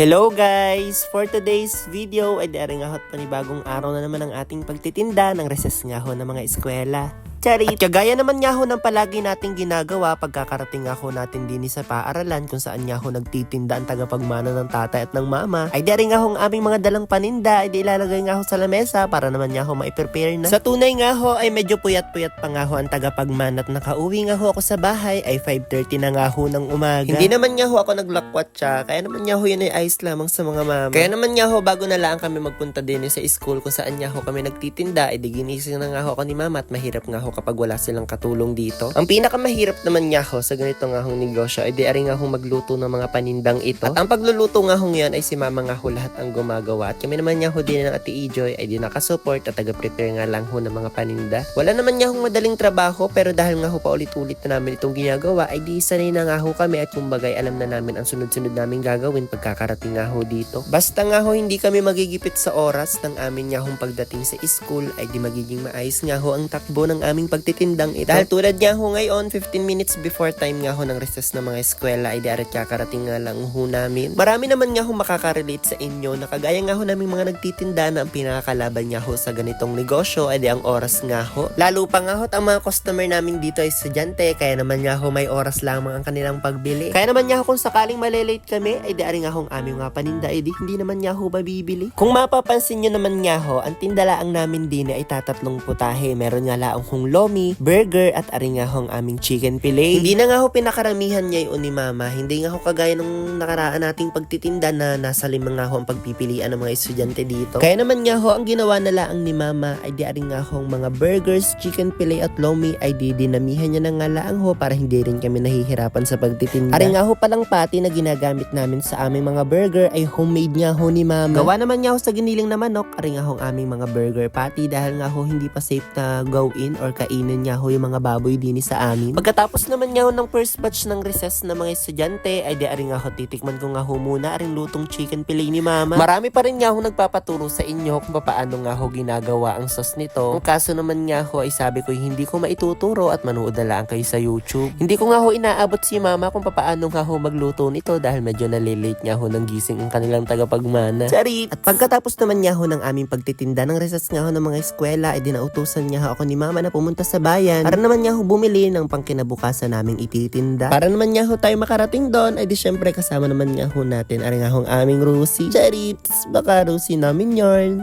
Hello guys! For today's video ay daring ahot panibagong araw na naman ang ating pagtitinda ng recess nga ho ng mga eskwela. Charit! At kagaya naman nga ho ng palagi nating ginagawa pagkakarating nga ho natin din sa paaralan kung saan nga ho nagtitinda ang tagapagmana ng tatay at ng mama ay daring nga ho ang aming mga dalang paninda ay di ilalagay nga ho sa lamesa para naman nga ho ma-prepare na. Sa tunay nga ho ay medyo puyat-puyat pa nga ho ang tagapagmana at nakauwi nga ho ako sa bahay ay 5.30 na nga ho ng umaga. Hindi naman nga ho ako naglakwat siya kaya naman nga ho yun ay ayos lamang sa mga mama. Kaya naman nga ho bago na lang kami magpunta din sa school kung saan nga ho kami nagtitinda ay di ginising na nga ho ako ni mama at mahirap nga ho kapag wala silang katulong dito. Ang pinakamahirap naman nga ho sa ganito nga hong negosyo ay di ari nga hong magluto ng mga panindang ito. At ang pagluluto nga hong yan ay si mama nga ho lahat ang gumagawa. At kami naman nga ho din ng ate Ijoy ay di nakasupport at taga-prepare nga lang ho ng mga paninda. Wala naman nga hong madaling trabaho pero dahil nga ho paulit-ulit na namin itong ginagawa ay di sanay na nga ho kami at kumbagay alam na namin ang sunod-sunod namin gagawin pagkakarating nga ho dito. Basta nga ho hindi kami magigipit sa oras ng amin nga hong pagdating sa school ay di magiging maayos nga ho ang takbo ng aming pagtitindang ito. Dahil tulad nga ho ngayon 15 minutes before time nga ho ng recess ng mga eskwela ay darat kakarating nga lang ho namin. Marami naman nga ho makaka-relate sa inyo na kagaya nga ho naming mga nagtitinda na ang pinakakalaban nga ho sa ganitong negosyo ay di ang oras nga ho. Lalo pa nga ho ang mga customer namin dito ay estudyante kaya naman nga ho may oras lamang ang kanilang pagbili. Kaya naman nga ho kung sakaling malilate kami ay di nga ho ang aming mga paninda ay di hindi naman nga ho mabibili. Kung mapapansin nyo naman nga ho, ang tindalaang namin din ay tatatlong putahe. Meron nga laang hong lomi, burger at ari nga ho ang aming chicken fillet. Hindi na nga ho pinakaramihan niya yun ni mama. Hindi nga ho kagaya nung nakaraan nating pagtitinda na nasa limang nga ho ang pagpipilian ng mga estudyante dito. Kaya naman nga ho, ang ginawa na laang ni mama ay di ari nga ho ang mga burgers, chicken fillet at lomi ay di dinamihan niya na nga laang ho para hindi rin kami nahihirapan sa pagtitinda. Ari nga ho palang pati na ginagamit namin sa aming mga burger ay homemade nga ho ni mama. Gawa naman nga ho sa giniling na manok, ari nga ho ang aming mga burger patty dahil nga ho hindi pa safe na gawin or kainin nga ho yung mga baboy din sa amin. Pagkatapos naman nga ho ng first batch ng recess ng mga estudyante ay di ari nga ho titikman ko nga ho muna aring lutong chicken fillet ni mama. Marami pa rin nga ho nagpapaturo sa inyo kung paano nga ho ginagawa ang sauce nito. Ang kaso naman nga ho ay sabi ko hindi ko maituturo at manood na lang kayo sa YouTube. Hindi ko nga ho inaabot si mama kung paano nga ho magluto nito dahil medyo nalilate nga ho ng gising ang kanilang tagapagmana. Charit! At pagkatapos naman nga ho ng aming pagtitinda ng recess nga ho ng mga eskwela ay dinautusan niya ho ako ni mama na pumunta sa bayan para naman nga ho bumili ng pangkinabukasan naming ititinda. Para naman nga ho tayo makarating doon ay di syempre kasama naman nga ho natin ari nga ho ang aming Rusi. Charit! Baka Rusi namin yarn.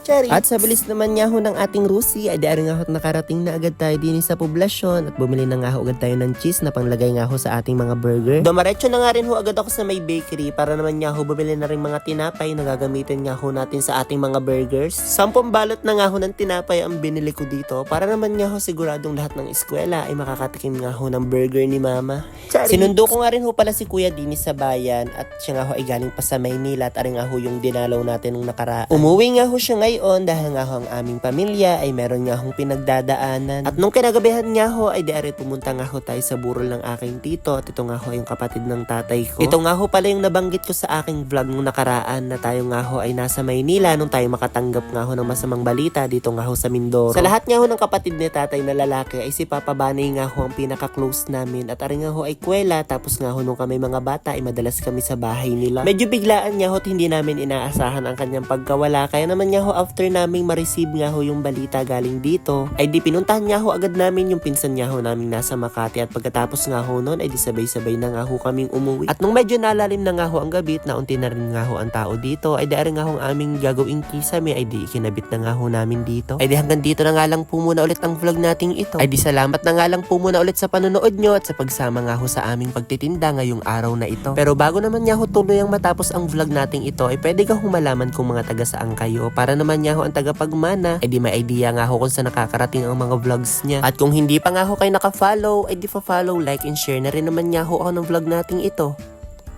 Cherry. At sa bilis naman nga ho ng ating Rusi, ay diari nga ho at nakarating na agad tayo din sa poblasyon at bumili na nga ho agad tayo ng cheese na panglagay nga ho sa ating mga burger. Dumaretso na nga rin ho agad ako sa may bakery para naman nga ho bumili na rin mga tinapay na gagamitin nga ho natin sa ating mga burgers. Sampung balot na nga ho ng tinapay ang binili ko dito para naman nga ho siguradong lahat ng eskwela ay makakatikim nga ho ng burger ni mama. Sinundo ko nga rin ho pala si Kuya Dini sa bayan at siya nga ho ay galing pa sa Maynila at aring nga ho yung dinalaw natin nung nakaraan. Umuwi nga ho siya ngayon dahil nga ho ang aming pamilya ay meron nga hong pinagdadaanan. At nung kinagabihan nga ho ay di ari pumunta nga ho tayo sa burol ng aking tito at ito nga ho yung kapatid ng tatay ko. Ito nga ho pala yung nabanggit ko sa aking vlog nung nakaraan na tayo nga ho ay nasa Maynila nung tayo makatanggap nga ho ng masamang balita dito nga ho sa Mindoro. Sa lahat nga ho ng kapatid ni tatay na lalaki ay si Papa Banay nga ho ang pinaka-close namin at ari nga ho ay kwela tapos nga ho nung kami mga bata ay madalas kami sa bahay nila. Medyo biglaan nga ho hindi namin inaasahan ang kanyang pagkawala kaya naman nga ho after naming ma-receive nga ho yung balita galing dito ay di pinuntahan nga ho agad namin yung pinsan nga ho naming nasa Makati at pagkatapos nga ho noon ay di sabay-sabay na nga ho kaming umuwi. At nung medyo nalalim na nga ho ang gabi at naunti na rin nga ho ang tao dito ay di ari nga ho ang aming gagawing kisame ay di ikinabit na nga ho namin dito. Ay di hanggang dito na nga lang po muna ulit ang vlog nating ito. Ay di salamat na nga lang po muna ulit sa panonood nyo at sa pagsama nga ho sa aming pagtitinda ngayong araw na ito. Pero bago naman nga ho tuloy ang matapos ang vlog nating ito ay pwede ka humalaman kung mga taga saan kayo para naman nga ho ang tagapagmana ay di may idea nga ho kung saan nakakarating ang mga vlogs niya. At kung hindi pa nga ho kayo naka-follow ay di fa-follow, like and share na rin naman nga ho ako ng vlog nating ito.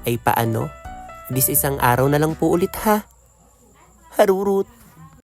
Ay paano? This isang araw na lang po ulit ha. Harurut.